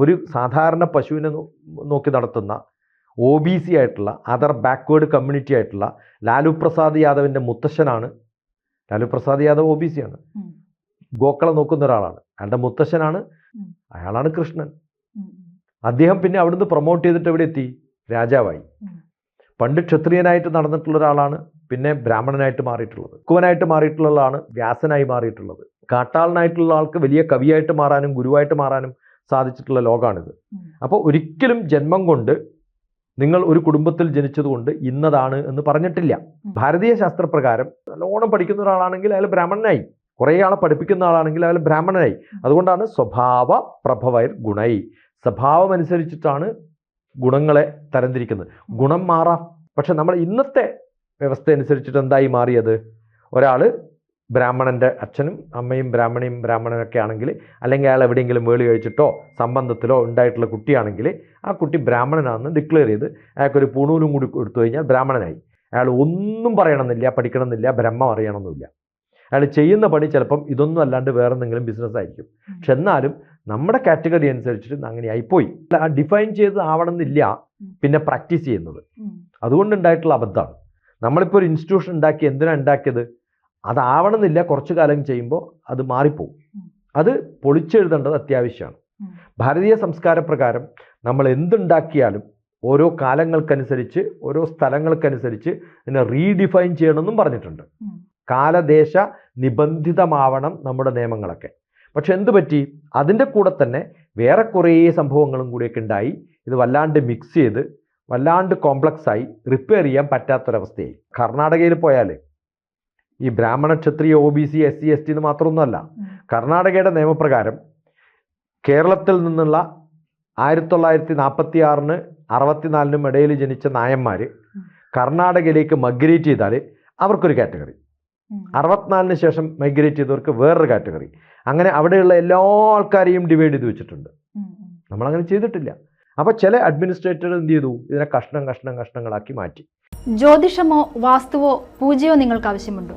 ഒരു സാധാരണ പശുവിനെ നോക്കി നടത്തുന്ന ഒ ബി സി ആയിട്ടുള്ള അതർ ബാക്ക്വേഡ് കമ്മ്യൂണിറ്റി ആയിട്ടുള്ള ലാലു പ്രസാദ് യാദവിന്റെ മുത്തശ്ശനാണ്. Lalu Prasad Yadav O B C ആണ്. ഗോക്കളെ നോക്കുന്ന ഒരാളാണ്. അയാളുടെ മുത്തശ്ശനാണ്. അയാളാണ് കൃഷ്ണൻ. അദ്ദേഹം പിന്നെ അവിടുന്ന് പ്രൊമോട്ട് ചെയ്തിട്ട് എവിടെ എത്തി? രാജാവായി. പണ്ട് ക്ഷത്രിയനായിട്ട് നടന്നിട്ടുള്ള ഒരാളാണ് പിന്നെ ബ്രാഹ്മണനായിട്ട് മാറിയിട്ടുള്ളത്. കുവനായിട്ട് മാറിയിട്ടുള്ള ആളാണ് വ്യാസനായി മാറിയിട്ടുള്ളത്. കാട്ടാളനായിട്ടുള്ള ആൾക്ക് വലിയ കവിയായിട്ട് മാറാനും ഗുരുവായിട്ട് മാറാനും സാധിച്ചിട്ടുള്ള ലോകമാണിത്. അപ്പോൾ ഒരിക്കലും ജന്മം കൊണ്ട് നിങ്ങൾ ഒരു കുടുംബത്തിൽ ജനിച്ചതുകൊണ്ട് ഇന്നതാണ് എന്ന് പറഞ്ഞിട്ടില്ല. ഭാരതീയ ശാസ്ത്രപ്രകാരം നല്ലോണം പഠിക്കുന്ന ഒരാളാണെങ്കിൽ അയാൾ ബ്രാഹ്മണനായി. കുറേ ആളെ പഠിപ്പിക്കുന്ന ആളാണെങ്കിൽ അയാൾ ബ്രാഹ്മണനായി. അതുകൊണ്ടാണ് സ്വഭാവ പ്രഭവൈർ ഗുണൈ. സ്വഭാവം അനുസരിച്ചിട്ടാണ് ഗുണങ്ങളെ തരംതിരിക്കുന്നത്. ഗുണം മാറാം. പക്ഷെ നമ്മൾ ഇന്നത്തെ വ്യവസ്ഥ അനുസരിച്ചിട്ട് എന്തായി മാറിയത്? ഒരാൾ ബ്രാഹ്മണന്റെ അച്ഛനും അമ്മയും ബ്രാഹ്മണിയും ബ്രാഹ്മണനൊക്കെ ആണെങ്കിൽ അല്ലെങ്കിൽ അയാൾ എവിടെയെങ്കിലും വേളി കഴിച്ചിട്ടോ സംബന്ധത്തിലോ ഉണ്ടായിട്ടുള്ള കുട്ടിയാണെങ്കിൽ ആ കുട്ടി ബ്രാഹ്മണനാണെന്ന് ഡിക്ലെയർ ചെയ്ത് അയാൾക്കൊരു പുണൂലും കൂടി കൊടുത്തു കഴിഞ്ഞാൽ ബ്രാഹ്മണനായി. അയാൾ ഒന്നും പറയണമെന്നില്ല പഠിക്കണമെന്നില്ല ബ്രഹ്മം അറിയണമെന്നില്ല. അയാൾ ചെയ്യുന്ന പണി ചിലപ്പം ഇതൊന്നും അല്ലാണ്ട് വേറെ എന്തെങ്കിലും ബിസിനസ് ആയിരിക്കും. പക്ഷെ എന്നാലും നമ്മുടെ കാറ്റഗറി അനുസരിച്ചിട്ട് അങ്ങനെ ആയിപ്പോയി. ആ ഡിഫൈൻ ചെയ്ത് ആവണമെന്നില്ല പിന്നെ പ്രാക്ടീസ് ചെയ്യുന്നത്. അതുകൊണ്ട് അതുകൊണ്ടുണ്ടായിട്ടുള്ള അബദ്ധമാണ്. നമ്മളിപ്പോൾ ഒരു ഇൻസ്റ്റിറ്റ്യൂഷൻ ഉണ്ടാക്കി എന്തിനാണ് ഉണ്ടാക്കിയത്? അതാവണമെന്നില്ല. കുറച്ചു കാലം ചെയ്യുമ്പോൾ അത് മാറിപ്പോവും. അത് പൊളിച്ചെഴുതേണ്ടത് അത്യാവശ്യമാണ്. ഭാരതീയ സംസ്കാരപ്രകാരം നമ്മൾ എന്തുണ്ടാക്കിയാലും ഓരോ കാലങ്ങൾക്കനുസരിച്ച് ഓരോ സ്ഥലങ്ങൾക്കനുസരിച്ച് ഇതിനെ റീഡിഫൈൻ ചെയ്യണമെന്നും പറഞ്ഞിട്ടുണ്ട്. കാലദേശ നിബന്ധിതമാവണം നമ്മുടെ നിയമങ്ങളൊക്കെ. പക്ഷെ എന്തു പറ്റി? അതിന്റെ കൂടെ തന്നെ വേറെ കുറേ സംഭവങ്ങളും കൂടിയൊക്കെ ഉണ്ടായി. ഇത് വല്ലാണ്ട് മിക്സ് ചെയ്ത് വല്ലാണ്ട് കോംപ്ലക്സ് ആയി റിപ്പയർ ചെയ്യാൻ പറ്റാത്തൊരവസ്ഥയായി. കർണാടകയിൽ പോയാൽ ഈ ബ്രാഹ്മണ ക്ഷത്രിയ O B C S C S T എന്ന് മാത്രമൊന്നുമല്ല. കർണാടകയുടെ നിയമപ്രകാരം കേരളത്തിൽ നിന്നുള്ള ആയിരത്തി തൊള്ളായിരത്തി നാൽപ്പത്തി ആറിന് അറുപത്തിനാലിനും ഇടയിൽ ജനിച്ച നായന്മാർ കർണാടകയിലേക്ക് മൈഗ്രേറ്റ് ചെയ്താൽ അവർക്കൊരു കാറ്റഗറി. അറുപത്തിനാലിന് ശേഷം മൈഗ്രേറ്റ് ചെയ്തവർക്ക് വേറൊരു കാറ്റഗറി. അങ്ങനെ അവിടെയുള്ള എല്ലാ ആൾക്കാരെയും ഡിവൈഡ് ചെയ്ത് വെച്ചിട്ടുണ്ട്. നമ്മളങ്ങനെ ചെയ്തിട്ടില്ല. അപ്പോൾ ചില അഡ്മിനിസ്ട്രേറ്റർ എന്ത് ചെയ്തു? ഇതിനെ കഷ്ണം കഷ്ണം കഷ്ണങ്ങളാക്കി മാറ്റി. ജ്യോതിഷമോ വാസ്തുവോ പൂജയോ നിങ്ങൾക്ക് ആവശ്യമുണ്ടോ?